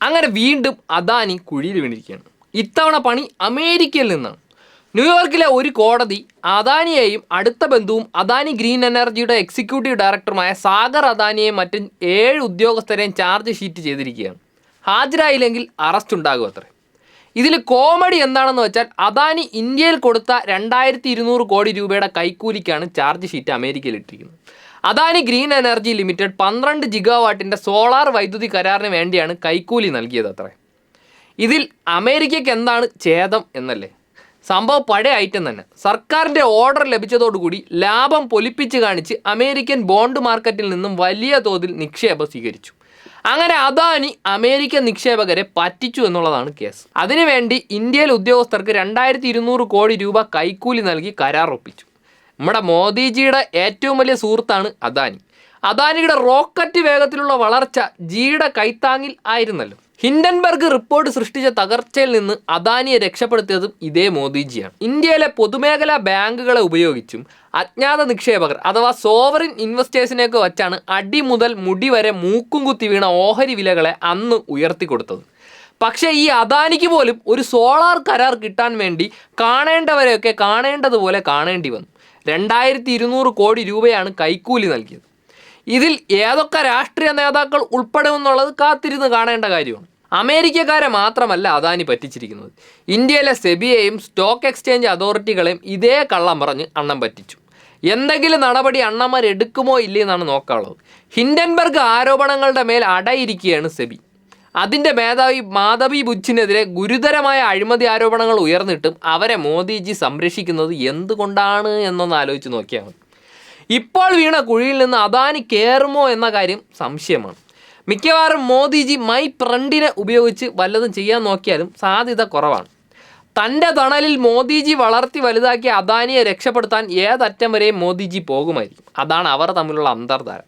അങ്ങനെ വീണ്ടും അദാനി കുഴിയിൽ വീണിരിക്കുകയാണ്. ഇത്തവണ പണി അമേരിക്കയിൽ നിന്നാണ്. ന്യൂയോർക്കിലെ ഒരു കോടതി അദാനിയെയും അടുത്ത ബന്ധുവും അദാനി ഗ്രീൻ എനർജിയുടെ എക്സിക്യൂട്ടീവ് ഡയറക്ടറുമായ സാഗർ അദാനിയെയും മറ്റും ഏഴ് ഉദ്യോഗസ്ഥരെയും ചാർജ് ഷീറ്റ് ചെയ്തിരിക്കുകയാണ്. ഹാജരായില്ലെങ്കിൽ അറസ്റ്റ് ഉണ്ടാകും അത്രേ ഇതിൽ കോമഡി എന്താണെന്ന് വെച്ചാൽ അദാനി ഇന്ത്യയിൽ കൊടുത്ത രണ്ടായിരത്തി ഇരുന്നൂറ് കോടി രൂപയുടെ കൈക്കൂലിക്കാണ് ചാർജ് ഷീറ്റ് അമേരിക്കയിൽ ഇട്ടിരിക്കുന്നത്. അദാനി ഗ്രീൻ എനർജി ലിമിറ്റഡ് പന്ത്രണ്ട് ജിഗാവാട്ടിന്റെ സോളാർ വൈദ്യുതി കരാറിന് വേണ്ടിയാണ് കൈക്കൂലി നൽകിയത് അത്രേ. ഇതിൽ അമേരിക്കയ്ക്ക് എന്താണ് ഛേദം എന്നല്ലേ? സംഭവം പഴയ ഐറ്റം തന്നെ. സർക്കാരിന്റെ ഓർഡർ ലഭിച്ചതോടുകൂടി ലാഭം പൊലിപ്പിച്ച് കാണിച്ച് അമേരിക്കൻ ബോണ്ട് മാർക്കറ്റിൽ നിന്നും വലിയ തോതിൽ നിക്ഷേപം സ്വീകരിച്ചു. അങ്ങനെ അദാനി അമേരിക്കൻ നിക്ഷേപകരെ പറ്റിച്ചു എന്നുള്ളതാണ് കേസ്. അതിനുവേണ്ടി ഇന്ത്യയിൽ ഉദ്യോഗസ്ഥർക്ക് രണ്ടായിരത്തി കോടി രൂപ കൈക്കൂലി നൽകി കരാർ ഒപ്പിച്ചു. നമ്മുടെ മോദിജിയുടെ ഏറ്റവും വലിയ സുഹൃത്താണ് അദാനി. അദാനിയുടെ റോക്കറ്റ് വേഗത്തിലുള്ള വളർച്ച ജിയുടെ കൈത്താങ്ങിൽ ആയിരുന്നല്ലോ. ഹിൻഡൻബർഗ് റിപ്പോർട്ട് സൃഷ്ടിച്ച തകർച്ചയിൽ നിന്ന് അദാനിയെ രക്ഷപ്പെടുത്തിയതും ഇതേ മോദിജിയാണ്. ഇന്ത്യയിലെ പൊതുമേഖലാ ബാങ്കുകളെ ഉപയോഗിച്ചും അജ്ഞാത നിക്ഷേപകർ അഥവാ സോവറിൻ ഇൻവെസ്റ്റേഴ്സിനെയൊക്കെ വച്ചാണ് അടി മുതൽ മുടി വരെ മൂക്കും കുത്തി വീണ ഓഹരി വിലകളെ അന്ന് ഉയർത്തിക്കൊടുത്തത് പക്ഷേ ഈ അദാനിക്ക് പോലും ഒരു സോളാർ കരാർ കിട്ടാൻ വേണ്ടി കാണേണ്ടവരെയൊക്കെ കാണേണ്ടതുപോലെ കാണേണ്ടി വന്നു. രണ്ടായിരത്തി ഇരുന്നൂറ് കോടി രൂപയാണ് കൈക്കൂലി നൽകിയത്. ഇതിൽ ഏതൊക്കെ രാഷ്ട്രീയ നേതാക്കൾ ഉൾപ്പെടുമെന്നുള്ളത് കാത്തിരുന്ന് കാണേണ്ട കാര്യമാണ്. അമേരിക്കക്കാരെ മാത്രമല്ല അദാനി പറ്റിച്ചിരിക്കുന്നത്. ഇന്ത്യയിലെ സെബിയെയും സ്റ്റോക്ക് എക്സ്ചേഞ്ച് അതോറിറ്റികളെയും ഇതേ കള്ളം പറഞ്ഞ് അണ്ണം പറ്റിച്ചു. എന്തെങ്കിലും നടപടി അണ്ണന്മാർ എടുക്കുമോ ഇല്ലേ എന്നാണ് നോക്കാനുള്ളത്. ഹിൻഡൻബർഗ് ആരോപണങ്ങളുടെ മേൽ അടയിരിക്കുകയാണ് സെബി. അതിന്റെ മേധാവി മാധവി ബുച്ചിനെതിരെ ഗുരുതരമായ അഴിമതി ആരോപണങ്ങൾ ഉയർന്നിട്ടും അവരെ മോദിജി സംരക്ഷിക്കുന്നത് എന്തുകൊണ്ടാണ് എന്നൊന്ന് ആലോചിച്ച് നോക്കിയാൽ മതി. ഇപ്പോൾ വീണ കുഴിയിൽ നിന്ന് അദാനി കയറുമോ എന്ന കാര്യം സംശയമാണ്. മിക്കവാറും മോദിജി മൈ ഫ്രണ്ടിനെ ഉപയോഗിച്ച് വല്ലതും ചെയ്യാൻ നോക്കിയാലും സാധ്യത കുറവാണ്. തന്റെ തണലിൽ മോദിജി വളർത്തി വലുതാക്കിയ അദാനിയെ രക്ഷപ്പെടുത്താൻ ഏതറ്റം വരെയും മോദിജി പോകുമായിരിക്കും. അതാണ് അവർ തമ്മിലുള്ള അന്തർധാര.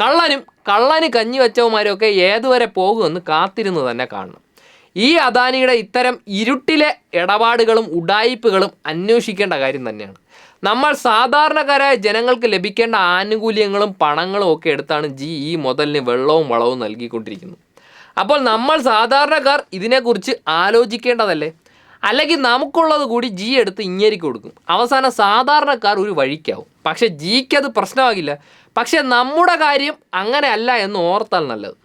കള്ളനും കള്ളന് കഞ്ഞി വെച്ചവന്മാരൊക്കെ ഏതുവരെ പോകുമെന്ന് കാത്തിരുന്ന് തന്നെ കാണണം. ഈ അദാനിയുടെ ഇത്തരം ഇരുട്ടിലെ ഇടപാടുകളും ഉഡായിപ്പുകളും അന്വേഷിക്കേണ്ട കാര്യം തന്നെയാണ്. നമ്മൾ സാധാരണക്കാരായ ജനങ്ങൾക്ക് ലഭിക്കേണ്ട ആനുകൂല്യങ്ങളും പണങ്ങളും ഒക്കെ എടുത്താണ് ജി ഈ മുതലിന് വെള്ളവും വളവും നൽകിക്കൊണ്ടിരിക്കുന്നത്. അപ്പോൾ നമ്മൾ സാധാരണക്കാർ ഇതിനെക്കുറിച്ച് ആലോചിക്കേണ്ടതല്ലേ? അല്ലെങ്കിൽ നമുക്കുള്ളത് കൂടി ജി എടുത്ത് ഇങ്ങേരിക്ക് കൊടുക്കും. അവസാനം സാധാരണക്കാർ ഒരു വഴിക്കാവും. പക്ഷെ ജിക്ക് അത് പ്രശ്നമാകില്ല. പക്ഷെ നമ്മുടെ കാര്യം അങ്ങനെയല്ല എന്ന് ഓർത്താൽ നല്ലത്.